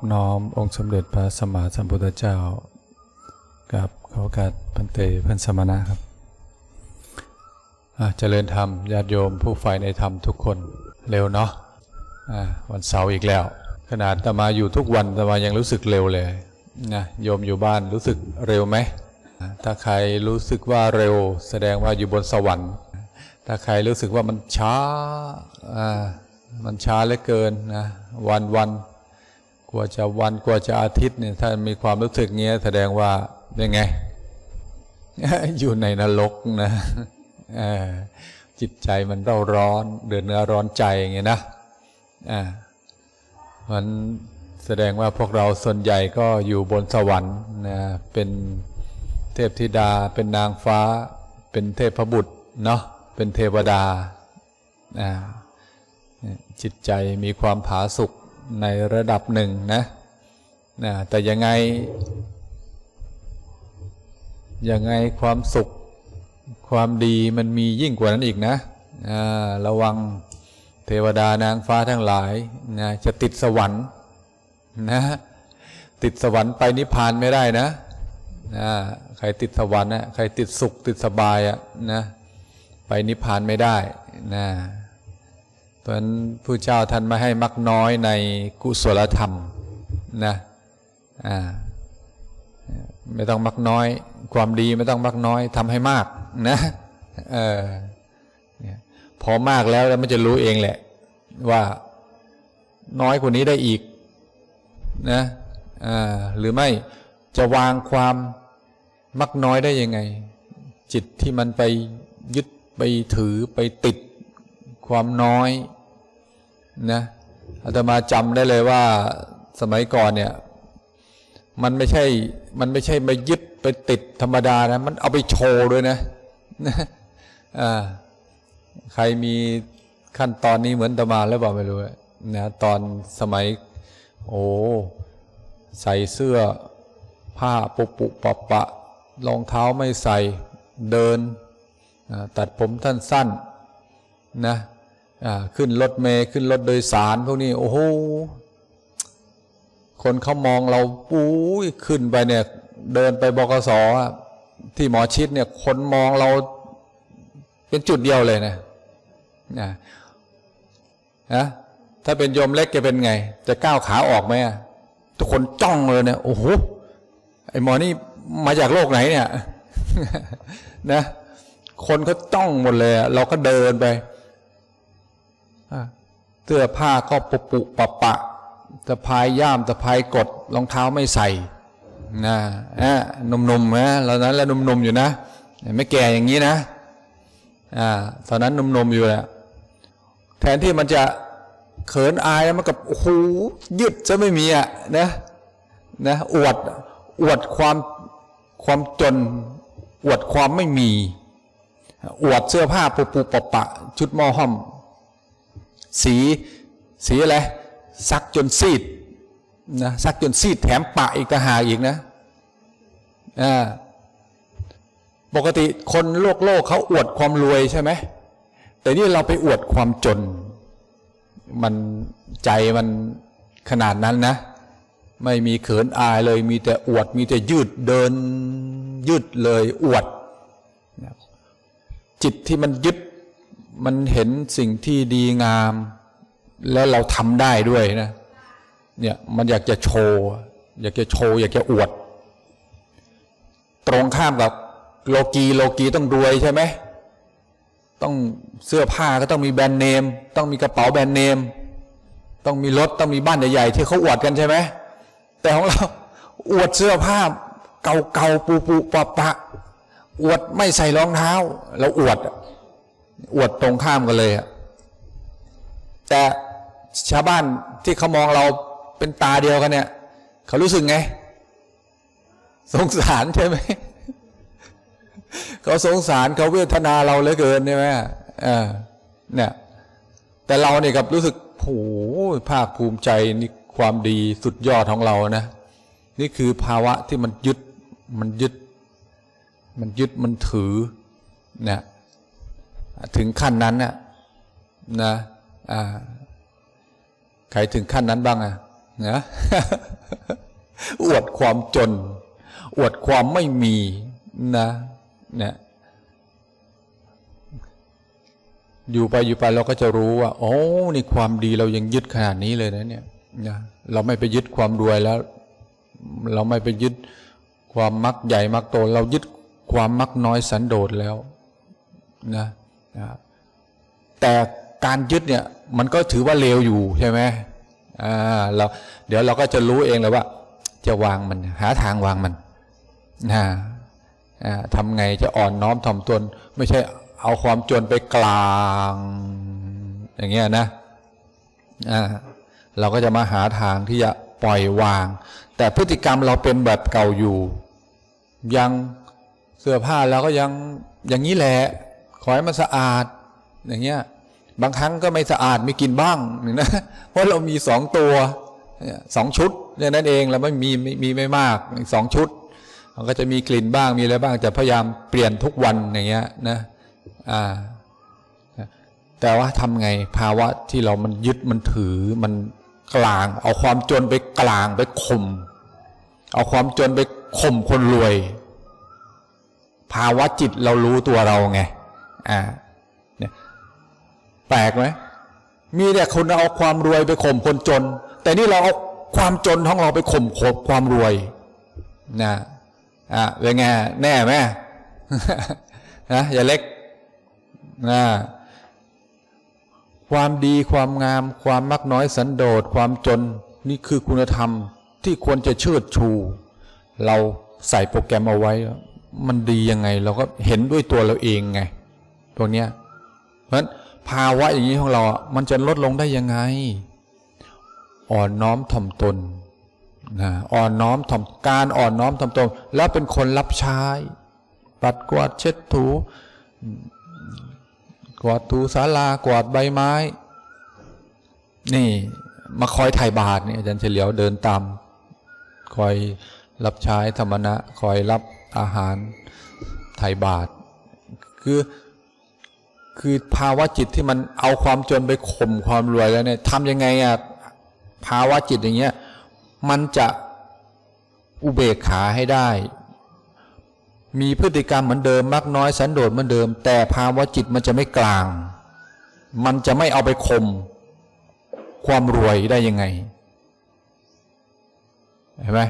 อบน้อมองค์สมเด็จพระสัมมาสัมพุทธเจ้า กับขอโอกาสพันเตพื่อนสมณะครับเจริญธรรมญาติโยมผู้ใฝ่ในธรรมทุกคนเร็วเนาะะวันเสาร์อีกแล้ว ขนาดตมาอยู่ทุกวันตมายังรู้สึกเร็วเลยนะโยมอยู่บ้านรู้สึกเร็วไหมถ้าใครรู้สึกว่าเร็ว แสดงว่าอยู่บนสวรรค์ ถ้าใครรู้สึกว่ามันช้าอ่ามันช้าเหลือเกินนะวันวัน กว่าจะวันกว่าจะอาทิตย์เนี่ยถ้ามีความรู้สึกเงี้ยแสดงว่าเป็นไง อยู่ในนรกนะจิตใจมันเร่าร้อน เดือดเนื้อร้อนใจอย่างเงี้ยนะอ่ามันแสดงว่าพวกเราส่วนใหญ่ก็อยู่บนสวรรค์นะเป็นเทพธิดา เป็นนางฟ้า เป็นเทพบุตรเนาะเป็นเทวดาจิตใจมีความผาสุก ในระดับหนึ่งนะนะแต่ยังไง ยังไงความสุขความดีมันมียิ่งกว่านั้นอีกนะระวังเทวดานางฟ้าทั้งหลายนะจะติดสวรรค์นะติดสวรรค์ไปนิพพานไม่ได้นะนะใครติดสวรรค์นะใครติดสุขติดสบายอะนะไปนิพพานไม่ได้นะ เพราะฉะนั้นผู้เจ้าท่านไม่ให้มักน้อยในกุศลธรรมนะอ่าไม่ต้องมักน้อย ความดีไม่ต้องมักน้อยทำให้มากนะเออเนี่ยพอมากแล้วแล้วมันจะรู้เองแหละ ว่าน้อยกว่านี้ได้อีกนะหรือไม่จะวางความมักน้อยได้ยังไง จิตที่มันไปยึดไปถือไปติด ความน้อยนะอาตมาจำได้เลยว่าสมัยก่อนเนี่ย มันไม่ใช่ มันไม่ใช่มายึดไปติดธรรมดานะ มันเอาไปโชว์ด้วยนะอ่าใครมีขั้นตอนนี้เหมือนตมาหรือเปล่าไม่รู้นะตอนสมัย โอ้ใส่เสื้อผ้าปุปุปะปะรองเท้าไม่ใส่เดิน ตัดผมท่านสั้นนะ ขึ้นรถเมล์ขึ้นรถโดยสารพวกนี้โอ้โหคนเขามองเราปุ้ยขึ้นไปเนี่ยเดินไปบกสที่หมอชิดเนี่ยคนมองเราเป็นจุดเดียวเลยนะนะนะถ้าเป็นโยมเล็กจะเป็นไง จะก้าวขาออกไหมทุกคนจ้องเลยเนี่ยโอ้โหไอหมอนี่มาจากโลกไหนเนี่ยนะคนเขาจ้องหมดเลยเราก็เดินไป เสื้อผ้าก็ปุปุปะปะตะพายย่ามตะพายกดรองเท้าไม่ใส่นะอะนุ่มนะเรานั้นแล้วนุ่มอยู่นะไม่แก่อย่างนี้นะอ่าตอนนั้นนุ่มอยู่แหละแทนที่มันจะเขินอายแล้วมันกับโอ้โหยืดจะไม่มีอะนะนะอวดอวดความความจนอวดความไม่มี อวดเสื้อผ้าปุปุปะปะ ชุดหมอห้อม สีสีอะไรซักจนซีดนะซักจนซีดแถมปะอีกต่างหากอีกนะอ่าปกติคนโลกโลกเขาอวดความรวยใช่ไหมแต่นี่เราไปอวดความจน มันใจมันขนาดนั้นนะ ไม่มีเขินอายเลย มีแต่อวด มีแต่ยืดเดิน ยืดเลยอวด จิตที่มันยึด มันเห็นสิ่งที่ดีงาม แล้วเราทำได้ด้วยนะ เนี่ยมันอยากจะโชว์ อยากจะโชว์ อยากจะอวด ตรงข้ามกับโลกีโลกีต้องรวยใช่ไหมต้องเสื้อผ้าก็ต้องมีแบรนด์เนม ต้องมีกระเป๋าแบรนด์เนม ต้องมีรถต้องมีบ้านใหญ่ๆที่เขาอวดกันใช่ไหมแต่ของเราอวดเสื้อผ้าเก่าๆปูปูปะปะ อวดไม่ใส่รองเท้า เราอวด อวดตรงข้ามกันเลยอะแต่ชาวบ้านที่เขามองเราเป็นตาเดียวกันเนี่ย เขารู้สึกไง สงสารใช่ไหมเขาสงสารเขาเวทนาเราเหลือเกินใช่ไหมเออเนี่ย แต่เราเนี่ยกับรู้สึกโอ้ภาคภูมิใจนี่ความดีสุดยอดของเรานะนี่คือภาวะที่มันยึดมันยึด มันยึดมันถือเนี่ย ถึงขั้นนั้นน่ะนะใครถึงขั้นนั้นบ้างอะนะอวดความจน อวดความไม่มีนะเนี่ยอยู่ไปอยู่ไปเราก็จะรู้ว่า โอ้นี่ความดีเรายังยึดขนาดนี้เลยนะเนี่ยนะเราไม่ไปยึดความรวยแล้ว เราไม่ไปยึดความมักใหญ่มักโต เรายึดความมักน้อยสันโดษแล้วนะ แต่การยึดเนี่ยมันก็ถือว่าเลวอยู่ใช่ไหมอ่าเราเดี๋ยวเราก็จะรู้เองเลยว่า จะวางมันหาทางวางมันนะอ่าทำไงจะอ่อนน้อมถ่อมตน ไม่ใช่เอาความจนไปกลาง อย่างเงี้ยนะอ่าเราก็จะมาหาทางที่จะปล่อยวาง แต่พฤติกรรมเราเป็นแบบเก่าอยู่ ยังเสื้อผ้าเราก็ยังอย่างนี้แหละ ขอให้มันสะอาดอย่างเงี้ยบางครั้งก็ไม่สะอาดไม่กินบ้างนี่นะเพราะเรามีสองตัวสองชุดเนี่ยนั่นเองแล้วไม่มีไม่มีไม่มากสองชุดมันก็จะมีกลิ่นบ้างมีอะไรบ้างแต่พยายามเปลี่ยนทุกวันอย่างเงี้ยนะอ่าแต่ว่าทำไงภาวะที่เรามันยึดมันถือมันกลาง เอาความจนไปกลางไปข่มเอาความจนไปข่มคนรวย ภาวะจิตเรารู้ตัวเราไง อ่าเนี่ยแปลกไหมมีแต่คนเอาความรวยไปข่มคนจน แต่นี่เราเอาความจนของเราไปข่มความรวยนะอะเป็นไงแน่ไหมนะอย่าเล็กนะความดีความงาม ความมักน้อยสันโดษความจนนี่คือคุณธรรมที่ควรจะเชิดชู เราใส่โปรแกรมเอาไว้ มันดียังไง เราก็เห็นด้วยตัวเราเองไง ตรงเนี้ยเพราะฉะนั้นภาวะอย่างนี้ของเราอะมันจะลดลงได้ยังไง อ่อนน้อมถ่อมตนนะอ่อนน้อมถ่อมการอ่อนน้อมถ่อมตนแล้วเป็นคนรับใช้ปัดกวาดเช็ดถูกวาดถูศาลากวาดใบไม้ นี่มาคอยถ่ายบาทเนี่ยอาจารย์เฉลียวเดินตาม คอยรับใช้ธรรมณะ คอยรับอาหารถ่ายบาทคือ คือภาวะจิตที่มันเอาความจนไปข่มความรวยแล้วเนี่ยทำยังไงอะภาวะจิตอย่างเงี้ยมันจะอุเบกขาให้ได้ มีพฤติกรรมเหมือนเดิมมักน้อยสันโดษเหมือนเดิม แต่ภาวะจิตมันจะไม่กลาง มันจะไม่เอาไปข่มความรวยได้ยังไงเห็นไหม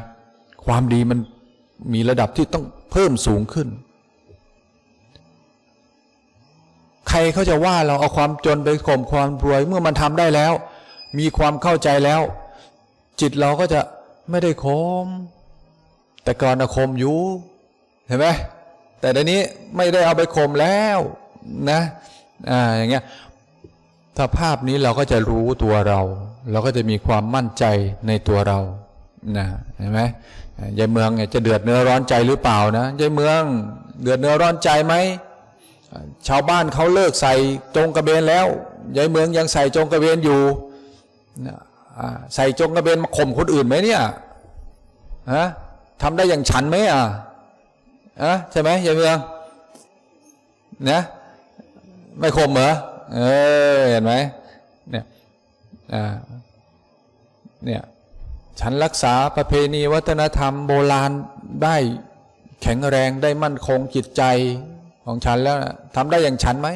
ความดีมันมีระดับที่ต้องเพิ่มสูงขึ้น ใครเขาจะว่าเราเอาความจนไปข่มความรวย เมื่อมันทำได้แล้ว มีความเข้าใจแล้ว จิตเราก็จะไม่ได้คม แต่ก่อนนะคมอยู่เห็นไหมแต่เดี๋ยวนี้ไม่ได้เอาไปข่มแล้วนะอ่าอย่างเงี้ยถ้าภาพนี้เราก็จะรู้ตัวเรา เราก็จะมีความมั่นใจในตัวเรานะเห็นไหมยายเมืองเนี่ยจะเดือดเนื้อร้อนใจหรือเปล่านะยายเมือง เดือดเนื้อร้อนใจไหม ชาวบ้านเขาเลิกใส่จงกระเบนแล้วยายเมืองยังใส่จงกระเบนอยู่ใส่จงกระเบนมาข่มคนอื่นไหมเนี่ยฮะทำได้อย่างฉันไหมอะอะใช่ไหมยายเมืองนะไม่ข่มเหรอเออเห็นไหมเนี่ยอ่าเนี่ยฉันรักษาประเพณีวัฒนธรรมโบราณได้แข็งแรงได้มั่นคงจิตใจ ของฉันแล้วนะทำได้อย่างฉันไหม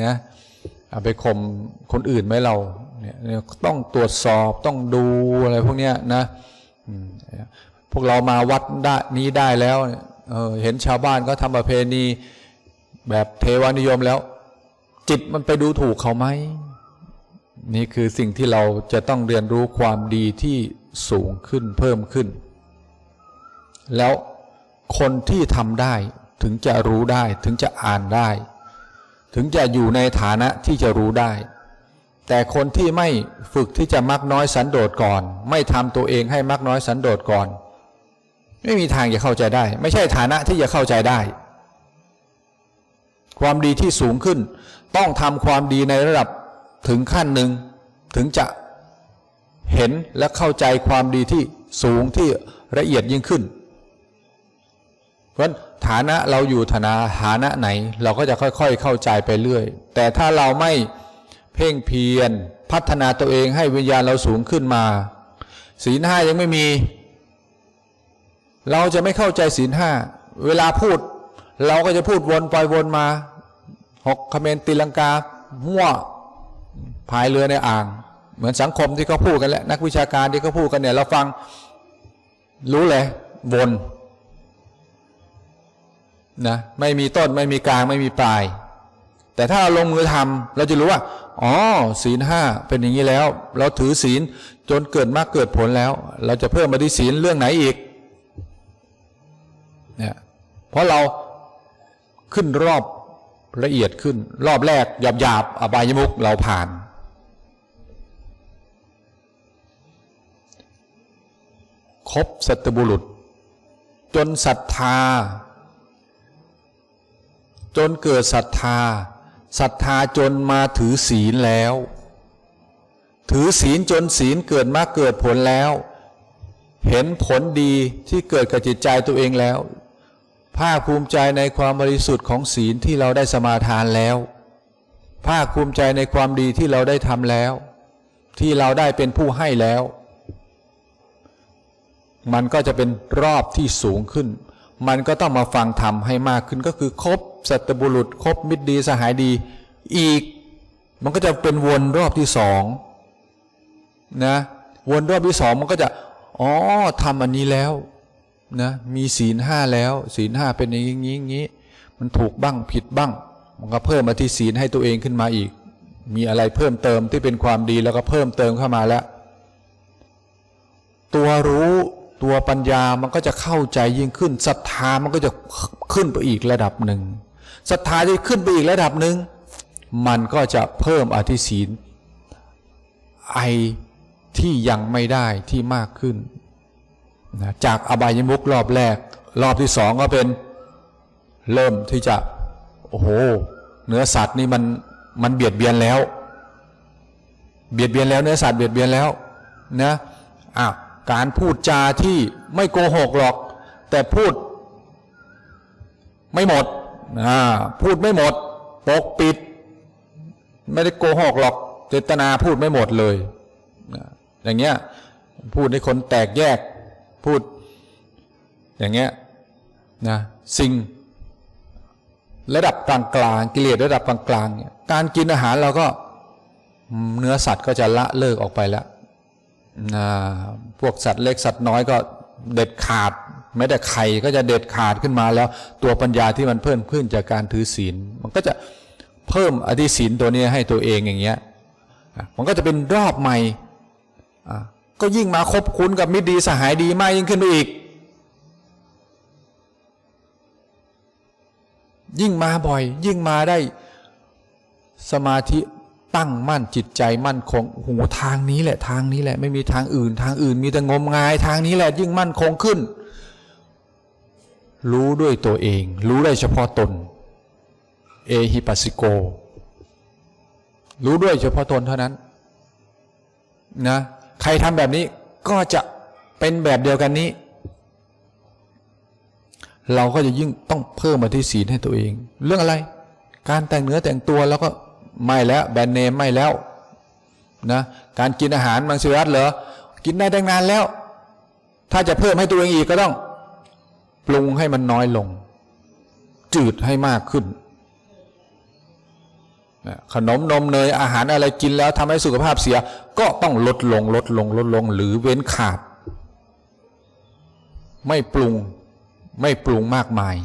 เนี่ยเอาไปข่มคนอื่นไหมเราเนี่ยต้องตรวจสอบต้องดูอะไรพวกเนี้ยนะพวกเรามาวัดได้นี้ได้แล้วเเห็นชาวบ้านก็ทำประเพณีแบบเทวานิยมแล้ว จิตมันไปดูถูกเขาไหมนี่คือสิ่งที่เราจะต้องเรียนรู้ความดีที่สูงขึ้นเพิ่มขึ้น แล้วคนที่ทำได้ ถึงจะรู้ได้ถึงจะอ่านได้ ถึงจะอยู่ในฐานะที่จะรู้ได้ แต่คนที่ไม่ฝึกที่จะมักน้อยสันโดษก่อน ไม่ทำตัวเองให้มักน้อยสันโดษก่อน ไม่มีทางจะเข้าใจได้ ไม่ใช่ฐานะที่จะเข้าใจได้ ความดีที่สูงขึ้น ต้องทำความดีในระดับถึงขั้นหนึ่งถึงจะเห็นและเข้าใจความดีที่สูงที่ละเอียดยิ่งขึ้น เพราะ ฐานะเราอยู่ฐานะฐานะไหน เราก็จะค่อยๆเข้าใจไปเรื่อย แต่ถ้าเราไม่เพ่งเพียรพัฒนาตัวเองให้วิญญาณเราสูงขึ้นมา ศีลห้ายังไม่มี เราจะไม่เข้าใจศีลห้าเวลาพูด เราก็จะพูดวนไปวนมาหกคเมนตีลังกามั่วพายเรือในอ่าง เหมือนสังคมที่เขาพูดกันแหละนักวิชาการที่เขาพูดกันเนี่ยเราฟังรู้เลยวน นะไม่มีต้นไม่มีกลางไม่มีปลาย แต่ถ้าเราลงมือทำเราจะรู้ว่าอ๋อศีลห้าเป็นอย่างนี้แล้ว เราถือศีลจนเกิดมากเกิดผลแล้ว เราจะเพิ่มมาที่ศีลเรื่องไหนอีกเนี่ยเพราะเราขึ้นรอบละเอียดขึ้น รอบแรกหยาบหยาบๆอบายมุกเราผ่าน ครบสัตบุรุษ จนศรัทธา จนเกิดศรัทธาศรัทธาจนมาถือศีลแล้ว ถือศีลจนศีลเกิดมาเกิดผลแล้ว เห็นผลดีที่เกิดกับจิตใจตัวเองแล้ว ภาคภูมิใจในความบริสุทธิ์ของศีลที่เราได้สมาทานแล้ว ภาคภูมิใจในความดีที่เราได้ทำแล้ว ที่เราได้เป็นผู้ให้แล้ว มันก็จะเป็นรอบที่สูงขึ้น มันก็ต้องมาฟังธรรมให้มากขึ้นก็คือครบสัตบุรุษครบมิตรดีสหายดี อีก มันก็จะเป็นวนรอบที่สองนะวนรอบที่สองมันก็จะอ๋อทำอันนี้แล้วนะมีศีลห้าแล้วศีลห้าเป็นอย่างนี้อย่างนี้ มันถูกบ้างผิดบ้าง มันก็เพิ่มมาที่ศีลให้ตัวเองขึ้นมาอีก มีอะไรเพิ่มเติมที่เป็นความดีแล้วก็เพิ่มเติมเข้ามาแล้ว ตัวรู้ ตัวปัญญามันก็จะเข้าใจยิ่งขึ้นศรัทธามันก็จะขึ้นไปอีกระดับหนึ่งศรัทธาที่ขึ้นไปอีกระดับหนึ่งมันก็จะเพิ่มอธิศีลไอที่ยังไม่ได้ที่มากขึ้นนะจากอบายมุกรอบแรก รอบที่สองก็เป็นเริ่มที่จะ โอ้โหเนื้อสัตว์นี่มันมันเบียดเบียนแล้ว เบียดเบียนแล้วเนื้อสัตว์เบียดเบียนแล้วนะอะ การพูดจาที่ไม่โกหกหรอก แต่พูดไม่หมดพูดไม่หมด ปกปิด ไม่ได้โกหกหรอก เจตนาพูดไม่หมดเลย อย่างเงี้ยพูดให้คนแตกแยกพูด อย่างเงี้ยนะสิ่งระดับกลางกลางๆกิเลสระดับกลางกลางๆเนี่ยการกินอาหารเราก็เนื้อสัตว์ก็จะละเลิกออกไปแล้วนะ พวกสัตว์เล็กสัตว์น้อยก็เด็ดขาดแม้แต่ไข่ก็จะเด็ดขาดขึ้นมาแล้ว ตัวปัญญาที่มันเพิ่มขึ้นจากการถือศีล มันก็จะเพิ่มอธิศีลตัวนี้ให้ตัวเองอย่างเงี้ยมันก็จะเป็นรอบใหม่ก็ยิ่งมาคบคุ้นกับมิตรดีสหายดีมากยิ่งขึ้นไปอีก ยิ่งมาบ่อย ยิ่งมาได้สมาธิ ตั้งมั่นจิตใจมั่นคงโอ้โหทางนี้แหละทางนี้แหละ ไม่มีทางอื่น ทางอื่น มีแต่งมงายทางนี้แหละยิ่งมั่นคงขึ้น รู้ด้วยตัวเอง รู้ได้เฉพาะตน เอฮิปัสสิโก รู้ด้วยเฉพาะตนเท่านั้นนะใครทำแบบนี้ก็จะเป็นแบบเดียวกันนี้ เราก็จะยิ่งต้องเพิ่มมาที่ศีลให้ตัวเอง เรื่องอะไร การแต่งเนื้อแต่งตัวแล้วก็ ไม่แล้วแบรนด์เนมไม่แล้วนะการกินอาหารมังสวิรัตเหรอกินได้ตั้งนานแล้ว ถ้าจะเพิ่มให้ตัวเองอีกก็ต้อง ปรุงให้มันน้อยลง จืดให้มากขึ้น ขนมนมเนยอาหารอะไรกินแล้วทำให้สุขภาพเสีย ก็ต้องลดลงลดลงลดลง หรือเว้นขาด ไม่ปรุงไม่ปรุงมากมาย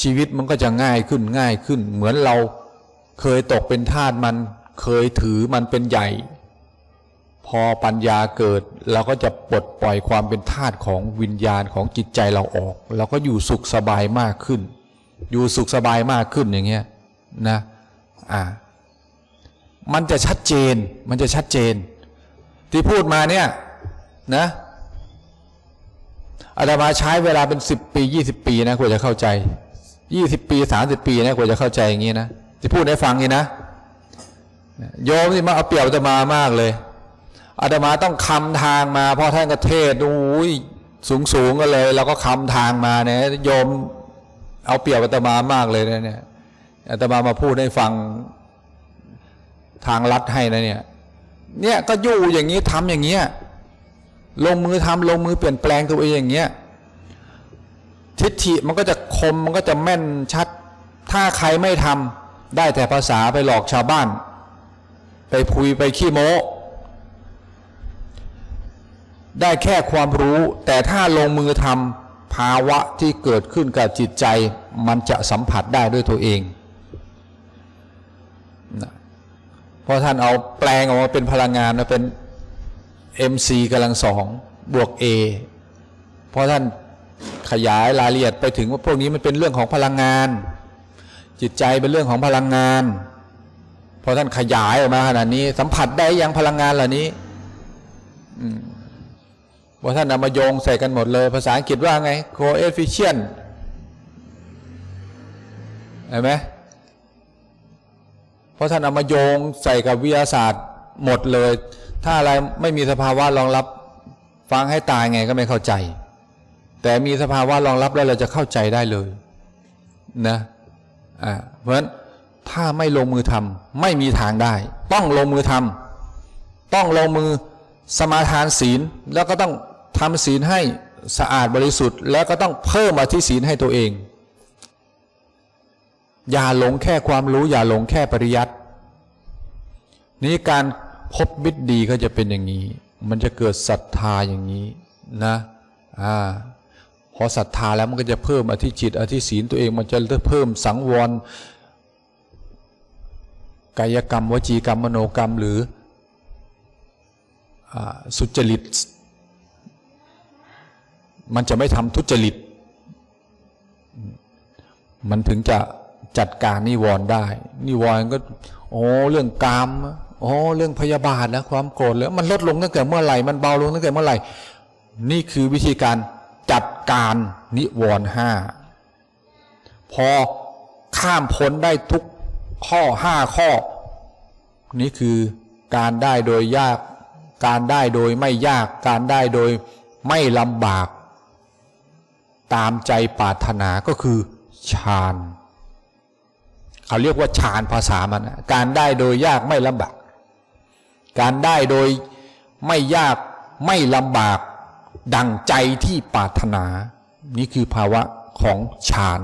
ชีวิตมันก็จะง่ายขึ้นง่ายขึ้น เหมือนเรา เคยตกเป็นทาสมันเคยถือมันเป็นใหญ่ พอปัญญาเกิดเราก็จะปลดปล่อยความเป็นทาสของวิญญาณของจิตใจเราออกเราก็อยู่สุขสบายมากขึ้น อยู่สุขสบายมากขึ้นอย่างเงี้ยนะอ่ามันจะชัดเจนมันจะชัดเจน ที่พูดมาเนี่ยนะอาตมาใช้เวลาเป็นสิบปียี่สิบปีนะกว่าจะเข้าใจยี่สิบปีสามสิบปีนะกว่าจะเข้าใจอย่างนี้นะ ที่พูดให้ฟังนี่นะ โยมนี่มาเอาเปรียบอาตมามากเลยอาตมาต้องคำทางมาเพราะท่านกระเทศโอ้ยสูงสูงกันเลยเราก็คำทางมาเนี่ยโยมเอาเปรียบอาตมามากเลยนะเนี่ยอาตมามาพูดให้ฟังทางลัดให้นะเนี่ย เนี่ยก็อยู่อย่างนี้ทำอย่างเงี้ยลงมือทำลงมือเปลี่ยนแปลงตัวเองอย่างเงี้ยทิฏฐิมันก็จะคมมันก็จะแม่นชัด ถ้าใครไม่ทำ ได้แต่ภาษาไปหลอกชาวบ้าน ไปพุยไปขี้โม้ ได้แค่ความรู้ แต่ถ้าลงมือทำภาวะที่เกิดขึ้นกับจิตใจ มันจะสัมผัสได้ด้วยตัวเองนะเพราะท่านเอาแปลงออกมาเป็นพลังงานมาเป็น mc กำลังสองบวก a เพราะท่านขยายรายละเอียดไปถึงว่าพวกนี้มันเป็นเรื่องของพลังงาน จิตใจเป็นเรื่องของพลังงานพอท่านขยายออกมาขนาดนี้ สัมผัสได้ยังพลังงานเหล่านี้ว่าท่านเอามาโยงใส่กันหมดเลย ภาษาอังกฤษว่าไง coefficient เห็นไหมเพราะท่านเอามาโยงใส่กับวิทยาศาสตร์หมดเลย ถ้าอะไรไม่มีสภาวะรองรับ ฟังให้ตายไงก็ไม่เข้าใจ แต่มีสภาวะรองรับแล้วเราจะเข้าใจได้เลย นะ เพราะฉะนั้นถ้าไม่ลงมือทำไม่มีทางได้ ต้องลงมือทำต้องลงมือสมาทานศีลแล้วก็ต้องทำศีลให้สะอาดบริสุทธิ์ แล้วก็ต้องเพิ่มอธิศีลให้ตัวเอง อย่าหลงแค่ความรู้ อย่าหลงแค่ปริยัตินี้การพบมิตรดีก็จะเป็นอย่างนี้ มันจะเกิดศรัทธาอย่างนี้นะอ่า พอศรัทธาแล้วมันก็จะเพิ่มอธิจิต อธิศีลตัวเองมันจะเพิ่มสังวร กายกรรม วจีกรรมมโนกรรมหรืออสุจริต มันจะไม่ทำทุจริต มันถึงจะจัดการนิวรณ์ได้ นิวรณ์ก็โอ้เรื่องกามโอ้เรื่องพยาบาทนะความโกรธแล้วมันลดลงตั้งแต่เมื่อไหร่มันเบาลงตั้งแต่เมื่อไหร่ นี่คือวิธีการ จัดการนิวรณ์ห้าพอข้ามพ้นได้ทุกข้อห้าข้อ นี่คือการได้โดยยาก การได้โดยไม่ยาก การได้โดยไม่ลำบาก ตามใจปรารถนาก็คือฌานเขาเรียกว่าฌานภาษามันนะการได้โดยยากไม่ลำบาก การได้โดยไม่ยากไม่ลำบาก ดังใจที่ปรารถนา นี่คือภาวะของฌาน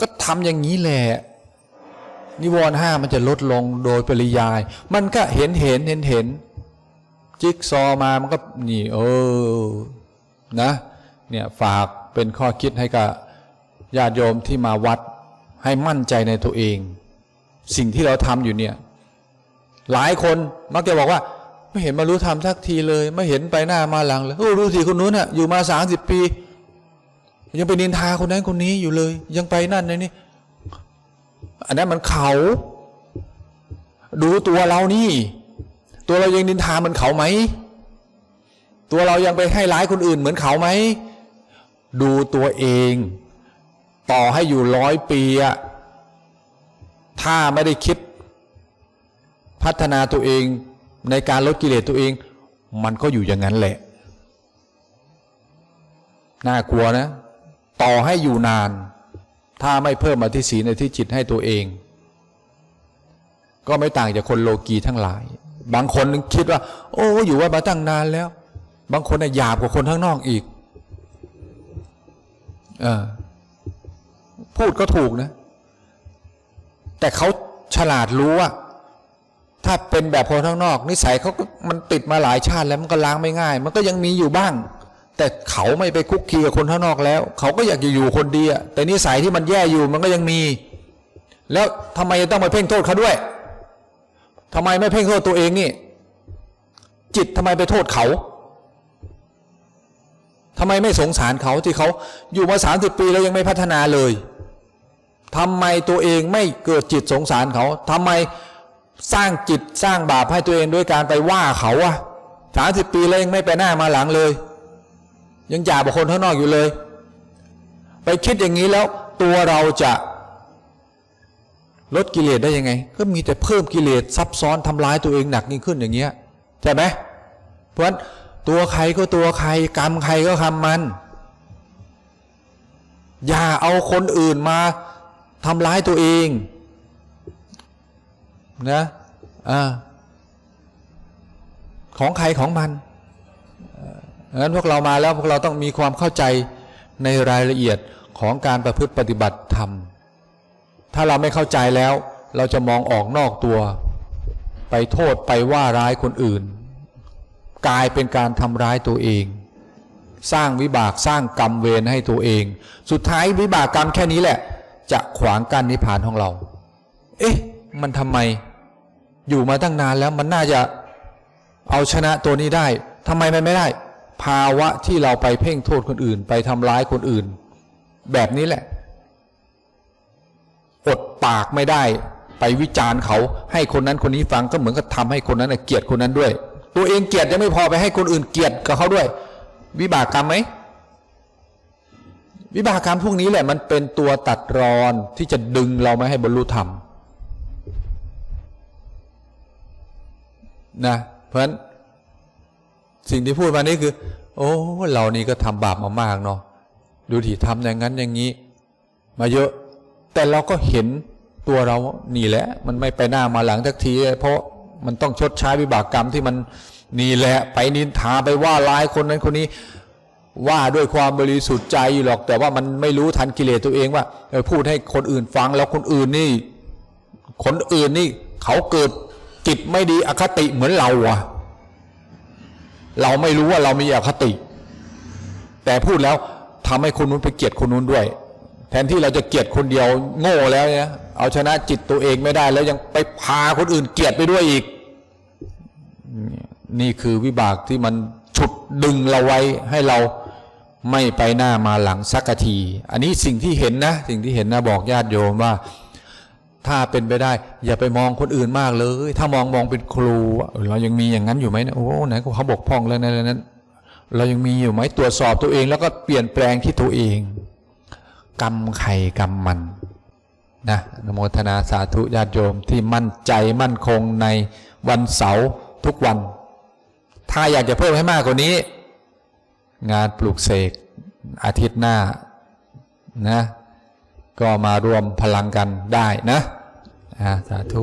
ก็ทำอย่างนี้แหละนิวรณ์ห้ามันจะลดลงโดยปริยาย มันก็เห็นเห็นเห็นเห็นจิ๊กซอมามันก็นี่เออนะเนี่ยฝากเป็นข้อคิดให้กับญาติโยมที่มาวัดให้มั่นใจในตัวเอง สิ่งที่เราทำอยู่เนี่ย หลายคนมักจะบอกว่า ไม่เห็นมารู้ทำทักทีเลย ไม่เห็นไปหน้ามาหลังเลยโอ้รู้สิคนนู้นน่ะอยู่มาสามสิบปี ยังไปนินทาคนนั้นคนนี้อยู่เลย ยังไปนั่นในนี่อันนั้นมันเขา ดูตัวเรานี่ ตัวเรายังนินทาเหมือนเขาไหมตัวเรายังไปให้ร้ายคนอื่นเหมือนเขาไหมดูตัวเอง ต่อให้อยู่ร้อยปีอะ ถ้าไม่ได้คิดพัฒนาตัวเองในการลดกิเลสตัวเอง มันก็อยู่อย่างนั้นแหละ น่ากลัวนะ ต่อให้อยู่นาน ถ้าไม่เพิ่มอธิศีลในที่จิตให้ตัวเอง ก็ไม่ต่างจากคนโลกีทั้งหลาย บางคนคิดว่า โอ้อยู่ว่ามาตั้งนานแล้ว บางคนน่ะหยาบกว่าคนข้างนอกอีกอพูดก็ถูกนะ แต่เขาฉลาดรู้ว่า ถ้าเป็นแบบคนข้างนอก นิสัยเขามันติดมาหลายชาติแล้วมันก็ล้างไม่ง่าย มันก็ยังมีอยู่บ้าง แต่เขาไม่ไปคุกคีกับคนข้างนอกแล้ว เขาก็อยากจะอยู่คนเดียวแต่นิสัยที่มันแย่อยู่มันก็ยังมี แล้วทำไมต้องไปเพ่งโทษเขาด้วยทำไมไม่เพ่งโทษตัวเองนี่ จิตทำไมไปโทษเขาทำไมไม่สงสารเขาที่เขาอยู่มาสามสิบปีแล้วยังไม่พัฒนาเลย ทำไมตัวเองไม่เกิดจิตสงสารเขาทำไมสร้างจิตสร้างบาปให้ตัวเองด้วยการไปว่าเขาอะสามสิบปีแล้วยังไม่ไปหน้ามาหลังเลย ยังหยาบกว่าคนข้างนอกอยู่เลย ไปคิดอย่างนี้แล้วตัวเราจะลดกิเลสได้ยังไง ก็มีแต่เพิ่มกิเลสซับซ้อนทำร้ายตัวเองหนักยิ่งขึ้นอย่างเงี้ยใช่ไหมเพราะฉะนั้นตัวใครก็ตัวใครกรรมใครก็ทำมัน อย่าเอาคนอื่นมา ทำร้ายตัวเองนะอ่าของใครของมันเอ่องั้นพวกเรามาแล้วพวกเราต้องมีความเข้าใจในรายละเอียดของการประพฤติปฏิบัติธรรม ถ้าเราไม่เข้าใจแล้ว เราจะมองออกนอกตัว ไปโทษไปว่าร้ายคนอื่น กลายเป็นการทำร้ายตัวเอง สร้างวิบากสร้างกรรมเวรให้ตัวเอง สุดท้ายวิบากกรรมแค่นี้แหละ จะขวางกั้นนิพพานของเรา เอ๊ะ มันทำไม อยู่มาตั้งนานแล้วมันน่าจะเอาชนะตัวนี้ได้ทำไมมันไม่ได้ ภาวะที่เราไปเพ่งโทษคนอื่น ไปทำร้ายคนอื่น แบบนี้แหละอดปากไม่ได้ ไปวิจารณ์เขา ให้คนนั้นคนนี้ฟังก็เหมือนกับทำให้คนนั้นเกลียดคนนั้นด้วย ตัวเองเกลียดยังไม่พอไปให้คนอื่นเกลียดกับเขาด้วย วิบากกรรมไหม วิบากกรรมพวกนี้แหละมันเป็นตัวตัดรอนที่จะดึงเราไม่ให้บรรลุธรรมนะเพราะฉะนั้นสิ่งที่พูดมานี่คือ โอ้เรานี่ก็ทำบาปมามากเนาะดูที่ทำอย่างนั้นอย่างนี้ มาเยอะ แต่เราก็เห็นตัวเรานี่แหละ มันไม่ไปหน้ามาหลังทักที เพราะมันต้องชดใช้วิบากกรรมที่มันนี่แหละ ไปนินทาไปว่าร้ายคนนั้นคนนี้ ว่าด้วยความบริสุทธิ์ใจอยู่หรอก แต่ว่ามันไม่รู้ทันกิเลสตัวเองว่าพูดให้คนอื่นฟังแล้วคนอื่นนี่ คนอื่นนี่ เขาเกิดจิตไม่ดีอคติเหมือนเราอะเราไม่รู้ว่าเรามีอคติ แต่พูดแล้วทำให้คนนู้นไปเกลียดคนนู้นด้วย แทนที่เราจะเกลียดคนเดียวโง่แล้วเนี่ยเอาชนะจิตตัวเองไม่ได้แล้วยังไปพาคนอื่นเกลียดไปด้วยอีก นี่คือวิบากที่มันฉุดดึงเราไว้ให้เรา ไม่ไปหน้ามาหลังสักที อันนี้สิ่งที่เห็นนะ สิ่งที่เห็นนะบอกญาติโยมว่า ถ้าเป็นไปได้ อย่าไปมองคนอื่นมากเลย ถ้ามองมองเป็นครู เรายังมีอย่างนั้นอยู่ไหมนะโอ้ไหนเขาบกพร่องแล้วนะนั้น เรายังมีอยู่ไหมตรวจสอบตัวเอง แล้วก็เปลี่ยนแปลงที่ตัวเอง กรรมใครกรรมมันนะนโมทนาสาธุญาติโยมที่มั่นใจมั่นคงในวันเสาร์ทุกวัน ถ้าอยากจะเพิ่มให้มากกว่านี้ งานปลูกเสกอาทิตย์หน้านะ ก็มารวมพลังกันได้นะสาธุ